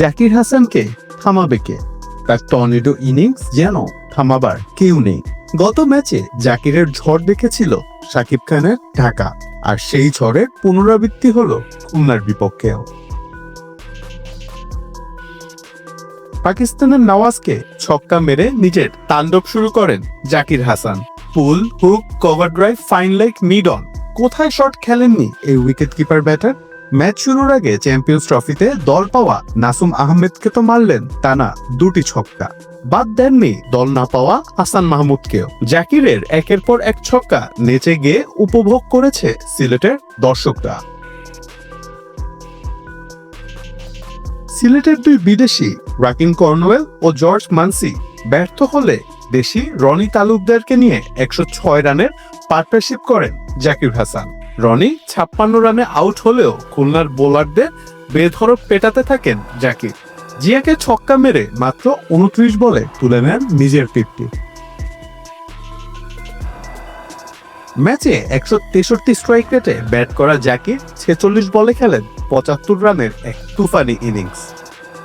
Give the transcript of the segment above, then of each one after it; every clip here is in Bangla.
জাকির হাসানকে থামাবে কে? তার টর্নেডো ইনিংস যেন থামাবার কেউ নেই। গত ম্যাচে জাকিরের ঝড় দেখেছিল সাকিব খানের ঢাকা, আর সেই ঝড়ের পুনরাবৃত্তি হলো খুলনার বিপক্ষেও। পাকিস্তানের নওয়াজকে ছক্কা মেরে নিজের তাণ্ডব শুরু করেন Zakir Hasan. Pull, hook, cover drive, fine like mid on. কোথায় শট খেলেননি এই উইকেট কিপার ব্যাটার? ম্যাচ শুরুর আগে চ্যাম্পিয়ন্স ট্রফিতে দল পাওয়া নাসুম আহমেদকে তো মারলেন টানা দুটি ছক্কা। বাদ দেননি দল না পাওয়া হাসান মাহমুদকেও। জাকিরের একের পর এক ছক্কা নেচে গিয়ে উপভোগ করেছে সিলেটের দর্শকরা। সিলেটের দুই বিদেশি রাকিন কর্নওয়েল ও জর্জ মানসি ব্যর্থ হলে দেশি রনি তালুকদারকে নিয়ে একশো ছয় রানের পার্টনারশিপ করেন জাকির হাসান। রনি ছাপ্পান্ন রানে আউট হলেও খুলনার বোলারদের বেধরক পেটাতে থাকেন জাকির। জিয়াকে ছক্কা মেরে মাত্র উনত্রিশ বলে তুলে নেন নিজের ফিফটি ম্যাচে একশো তেষট্টি স্ট্রাইক রেটে ব্যাট করা জাকির ছেচল্লিশ বলে খেলেন পঁচাত্তর রানের এক তুফানি ইনিংস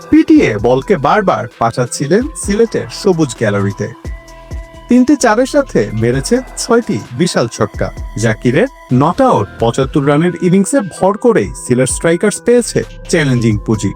পিটিএ বলকে বারবার পাঠাচ্ছিলেন সিলেটের সবুজ গ্যালারিতে তিনটে চারের সাথে মেরেছে ছয়টি বিশাল ছক্কা। জাকিরের নট আউট, পঁচাত্তর রানের ইনিংসে ভর করেই সিলার স্ট্রাইকার্স পেয়েছে চ্যালেঞ্জিং পুঁজি।